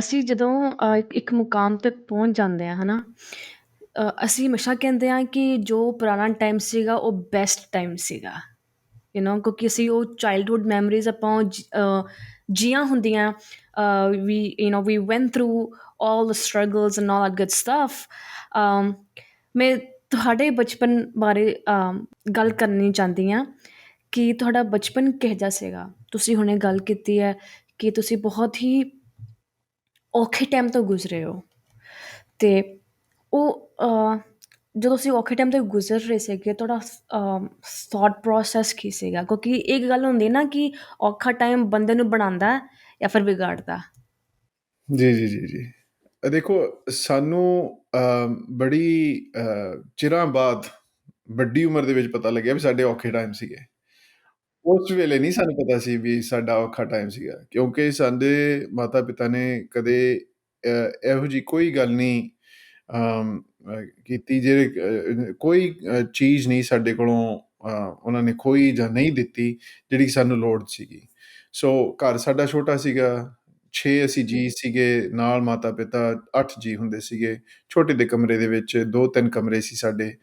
ਅਸੀਂ ਜਦੋਂ ਇੱਕ ਇੱਕ ਮੁਕਾਮ ਤੱਕ ਪਹੁੰਚ ਜਾਂਦੇ ਹਾਂ, ਹੈ ਨਾ? ਅਸੀਂ ਹਮੇਸ਼ਾ ਕਹਿੰਦੇ ਹਾਂ ਕਿ ਜੋ ਪੁਰਾਣਾ ਟਾਈਮ ਸੀਗਾ ਉਹ ਬੈਸਟ ਟਾਈਮ ਸੀਗਾ। ਯੂ ਨੋ ਕਿਉਂਕਿ ਅਸੀਂ ਉਹ ਚਾਈਲਡਹੁੱਡ ਮੈਮਰੀਜ਼ ਆਪਾਂ ਉਹ ਜ ਜੀਆਂ ਹੁੰਦੀਆਂ ਵੀ you know we went through all the struggles and all that good stuff ਮੈਂ ਤੁਹਾਡੇ ਬਚਪਨ ਬਾਰੇ ਗੱਲ ਕਰਨੀ ਚਾਹੁੰਦੀ ਹਾਂ ਕਿ ਤੁਹਾਡਾ ਬਚਪਨ ਕਿਹੋ ਜਿਹਾ ਸੀਗਾ? ਤੁਸੀਂ ਹੁਣੇ ਗੱਲ ਕੀਤੀ ਹੈ ਕਿ ਤੁਸੀਂ ਬਹੁਤ ਹੀ ਔਖੇ ਟਾਈਮ ਤੋਂ ਗੁਜ਼ਰੇ ਹੋ ਅਤੇ ਉਹ ਜਦੋਂ ਤੁਸੀਂ ਔਖੇ ਟਾਈਮ ਤੋਂ ਗੁਜ਼ਰ ਰਹੇ ਸੀਗੇ ਤੁਹਾਡਾ ਅ, ਥੋਟ ਪ੍ਰੋਸੈਸ ਕੀ ਸੀਗਾ? ਕਿਉਂਕਿ ਇੱਕ ਗੱਲ ਹੁੰਦੀ ਨਾ ਕਿ ਔਖਾ ਟਾਈਮ ਬੰਦੇ ਨੂੰ ਬਣਾਉਂਦਾ ਜਾਂ ਫਿਰ ਵਿਗਾੜਦਾ। ਜੀ, ਜੀ, ਜੀ, ਜੀ। ਦੇਖੋ ਸਾਨੂੰ ਬੜੀ ਚਿਰਾਂ ਬਾਅਦ ਵੱਡੀ ਉਮਰ ਦੇ ਵਿੱਚ ਪਤਾ ਲੱਗਿਆ ਵੀ ਸਾਡੇ ਔਖੇ ਟਾਈਮ ਸੀਗੇ। ਉਸ ਵੇਲੇ ਨਹੀਂ ਸਾਨੂੰ ਪਤਾ ਸੀ ਵੀ ਸਾਡਾ ਔਖਾ ਟਾਈਮ ਸੀਗਾ ਕਿਉਂਕਿ ਸਾਡੇ ਮਾਤਾ-ਪਿਤਾ ਨੇ ਕਦੇ ਅ, ਇਹੋ ਜਿਹੀ ਕੋਈ ਗੱਲ ਨਹੀਂ ਅਮ, ਅ, ਕੀਤੀ ਜਿਹੜੇ ਅ, ਕੋਈ ਅ, ਚੀਜ਼ ਨਹੀਂ ਸਾਡੇ ਕੋਲੋਂ ਅ, ਉਹਨਾਂ ਨੇ ਖੋਈ ਜਾਂ ਨਹੀਂ ਦਿੱਤੀ ਜਿਹੜੀ ਕਿ ਸਾਨੂੰ ਲੋੜ ਸੀਗੀ। ਸੋ ਘਰ ਸਾਡਾ ਛੋਟਾ ਸੀਗਾ 6 ਅਸੀਂ ਜੀ ਸੀਗੇ ਨਾਲ ਮਾਤਾ-ਪਿਤਾ 8 ਜੀ ਹੁੰਦੇ ਸੀਗੇ। ਛੋਟੇ ਦੇ ਕਮਰੇ ਦੇ ਵਿੱਚ 2-3 ਕਮਰੇ ਸੀ ਸਾਡੇ।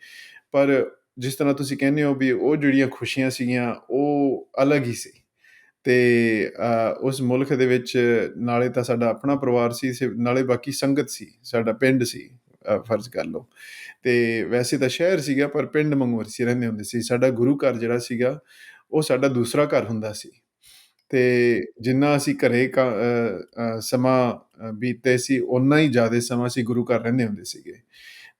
ਪਰ ਜਿਸ ਤਰ੍ਹਾਂ ਤੁਸੀਂ ਕਹਿੰਦੇ ਹੋ ਵੀ ਉਹ ਜਿਹੜੀਆਂ ਖੁਸ਼ੀਆਂ ਸੀਗੀਆਂ ਉਹ ਅਲੱਗ ਹੀ ਸੀ। ਤੇ ਉਸ ਮੁਲਕ ਦੇ ਵਿੱਚ ਨਾਲੇ ਤਾਂ ਸਾਡਾ ਆਪਣਾ ਪਰਿਵਾਰ ਸੀ ਨਾਲੇ ਬਾਕੀ ਸੰਗਤ ਸੀ, ਸਾਡਾ ਪਿੰਡ ਸੀ ਫਰਜ਼ ਕਰ ਲਓ। ਤੇ ਵੈਸੇ ਤਾਂ ਸ਼ਹਿਰ ਸੀਗਾ ਪਰ ਪਿੰਡ ਵਾਂਗੂ ਸੀ ਰਹਿੰਦੇ ਹੁੰਦੇ ਸੀ। ਸਾਡਾ ਗੁਰੂ ਘਰ ਜਿਹੜਾ ਸੀਗਾ ਉਹ ਸਾਡਾ ਦੂਸਰਾ ਘਰ ਹੁੰਦਾ ਸੀ। ਤੇ ਜਿੰਨਾ ਅਸੀਂ ਘਰੇ ਸਮਾਂ ਬੀਤੇ ਸੀ ਉਨਾ ਹੀ ਜ਼ਿਆਦਾ ਸਮਾਂ ਅਸੀਂ ਗੁਰੂ ਘਰ ਰਹਿੰਦੇ ਹੁੰਦੇ ਸੀਗੇ।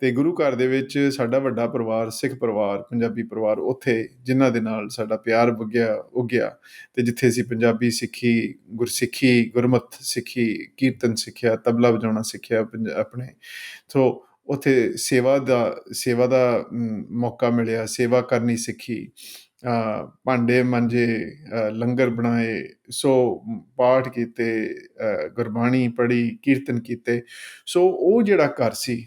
ਅਤੇ ਗੁਰੂ ਘਰ ਦੇ ਵਿੱਚ ਸਾਡਾ ਵੱਡਾ ਪਰਿਵਾਰ, ਸਿੱਖ ਪਰਿਵਾਰ, ਪੰਜਾਬੀ ਪਰਿਵਾਰ ਉੱਥੇ ਜਿਨ੍ਹਾਂ ਦੇ ਨਾਲ ਸਾਡਾ ਪਿਆਰ ਬੱਗਿਆ ਉੱਗਿਆ ਅਤੇ ਜਿੱਥੇ ਅਸੀਂ ਪੰਜਾਬੀ ਸਿੱਖੀ, ਗੁਰਸਿੱਖੀ, ਗੁਰਮਤਿ ਸਿੱਖੀ, ਕੀਰਤਨ ਸਿੱਖਿਆ, ਤਬਲਾ ਵਜਾਉਣਾ ਸਿੱਖਿਆ ਪੰਜ ਆਪਣੇ ਸੋ ਉੱਥੇ ਸੇਵਾ ਦਾ ਸੇਵਾ ਦਾ ਮੌਕਾ ਮਿਲਿਆ, ਸੇਵਾ ਕਰਨੀ ਸਿੱਖੀ। ਭਾਂਡੇ ਮਾਂਜੇ, ਲੰਗਰ ਬਣਾਏ, ਸੋ ਪਾਠ ਕੀਤੇ, ਗੁਰਬਾਣੀ ਪੜ੍ਹੀ, ਕੀਰਤਨ ਕੀਤੇ। ਸੋ ਉਹ ਜਿਹੜਾ ਘਰ ਸੀ,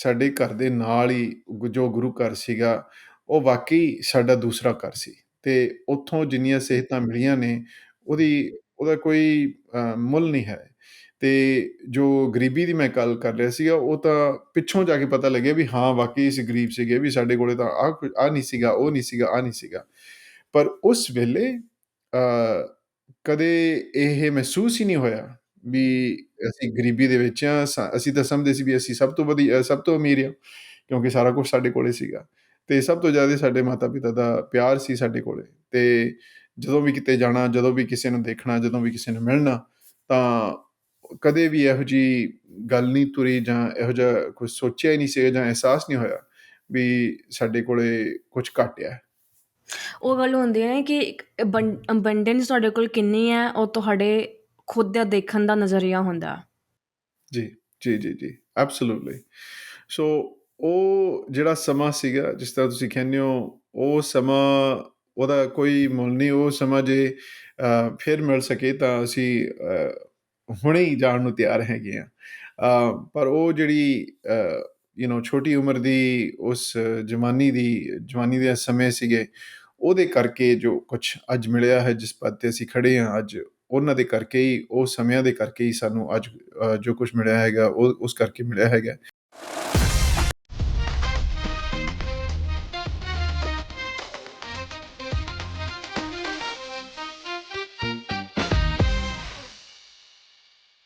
ਸਾਡੇ ਘਰ ਦੇ ਨਾਲ ਹੀ ਗੁ ਜੋ ਗੁਰੂ ਘਰ ਸੀਗਾ ਉਹ ਵਾਕਈ ਸਾਡਾ ਦੂਸਰਾ ਘਰ ਸੀ ਤੇ ਉੱਥੋਂ ਜਿੰਨੀਆਂ ਸਿਹਤਾਂ ਮਿਲੀਆਂ ਨੇ ਉਹਦੀ ਉਹਦਾ ਕੋਈ ਅ, ਮੁੱਲ ਨਹੀਂ ਹੈ ਤੇ ਜੋ ਗਰੀਬੀ ਦੀ ਮੈਂ ਗੱਲ ਕਰ ਰਿਹਾ ਸੀਗਾ ਉਹ ਤਾਂ ਪਿੱਛੋਂ ਜਾ ਕੇ ਪਤਾ ਲੱਗਿਆ ਵੀ ਹਾਂ ਵਾक़ਈ ਅਸੀਂ ਗਰੀਬ ਸੀਗੇ ਵੀ ਸਾਡੇ ਕੋਲੇ ਤਾਂ ਆਹ ਕੁ ਆਹ ਨਹੀਂ ਸੀਗਾ, ਉਹ ਨਹੀਂ ਸੀਗਾ, ਆਹ ਨਹੀਂ ਸੀਗਾ। ਪਰ ਉਸ ਵੇਲੇ ਅ, ਕਦੇ ਇਹ ਮਹਿਸੂਸ ਹੀ ਨਹੀਂ ਹੋਇਆ ਵੀ ਅਸੀਂ ਗਰੀਬੀ ਦੇ ਵਿੱਚ ਹਾਂ ਅਸੀਂ ਤਾਂ ਸਮਝਦੇ ਸੀ ਵੀ ਅਸੀਂ ਸਭ ਤੋਂ ਵਧੀਆ ਸਭ ਤੋਂ ਅਮੀਰ ਹਾਂ ਕਿਉਂਕਿ ਸਾਰਾ ਕੁਛ ਸਾਡੇ ਕੋਲੇ ਸੀਗਾ ਤੇ ਸਭ ਤੋਂ ਜ਼ਿਆਦਾ ਸਾਡੇ ਮਾਤਾ-ਪਿਤਾ ਦਾ ਪਿਆਰ ਸੀ ਸਾਡੇ ਕੋਲੇ ਤੇ ਜਦੋਂ ਵੀ ਕਿਤੇ ਜਾਣਾ, ਜਦੋਂ ਵੀ ਕਿਸੇ ਨੂੰ ਦੇਖਣਾ, ਜਦੋਂ ਵੀ ਕਿਸੇ ਨੂੰ ਮਿਲਣਾ ਤਾਂ ਕਦੇ ਵੀ ਇਹੋ ਜਿਹੀ ਗੱਲ ਨਹੀਂ ਤੁਰੀ ਜਾਂ ਇਹੋ ਜਿਹਾ ਕੁਛ ਸੋਚਿਆ ਹੀ ਨਹੀਂ ਸੀਗਾ ਜਾਂ ਅਹਿਸਾਸ ਨਹੀਂ ਹੋਇਆ ਵੀ ਸਾਡੇ ਕੋਲੇ ਕੁਛ ਘੱਟ ਆ। ਉਹ ਗੱਲ ਹੁੰਦੀ ਹੈ ਕਿ ਅਬੰਡੈਂਸ ਤੁਹਾਡੇ ਕੋਲ ਕਿੰਨੀ ਹੈ ਉਹ ਤੁਹਾਡੇ ਖੁਦ ਦਾ ਦੇਖਣ ਦਾ ਨਜ਼ਰੀਆ ਹੁੰਦਾ। ਜੀ, ਜੀ, ਜੀ, ਜੀ, ਐਬਸੋਲੂਟਲੀ। ਸੋ ਉਹ ਜਿਹੜਾ ਸਮਾਂ ਸੀਗਾ ਜਿਸ ਤਰ੍ਹਾਂ ਤੁਸੀਂ ਕਹਿੰਦੇ ਹੋ ਉਹ ਸਮਾਂ ਉਹਦਾ ਕੋਈ ਮੁੱਲ ਨਹੀਂ ਉਹ ਸਮਾਂ ਜੇ ਫਿਰ ਮਿਲ ਸਕੇ ਤਾਂ ਅਸੀਂ ਹੁਣੇ ਹੀ ਜਾਣ ਨੂੰ ਤਿਆਰ ਹੈਗੇ ਹਾਂ। ਪਰ ਉਹ ਜਿਹੜੀ ਅ, ਯੂ ਨੋ ਛੋਟੀ ਉਮਰ ਦੀ ਉਸ ਜਵਾਨੀ ਦੀ ਜਵਾਨੀ ਦੇ ਸਮੇਂ ਸੀਗੇ ਉਹਦੇ ਕਰਕੇ ਜੋ ਕੁਛ ਅੱਜ ਮਿਲਿਆ ਹੈ ਜਿਸ ਪਦ ਤੇ ਅਸੀਂ ਖੜੇ ਹਾਂ ਅੱਜ ਉਹਨਾਂ ਦੇ ਕਰਕੇ ਹੀ, ਉਹ ਸਮਿਆਂ ਦੇ ਕਰਕੇ ਹੀ ਸਾਨੂੰ ਅੱਜ ਜੋ ਕੁਛ ਮਿਲਿਆ ਹੈਗਾ, ਉਹ, ਉਸ ਕਰਕੇ ਮਿਲਿਆ ਹੈਗਾ।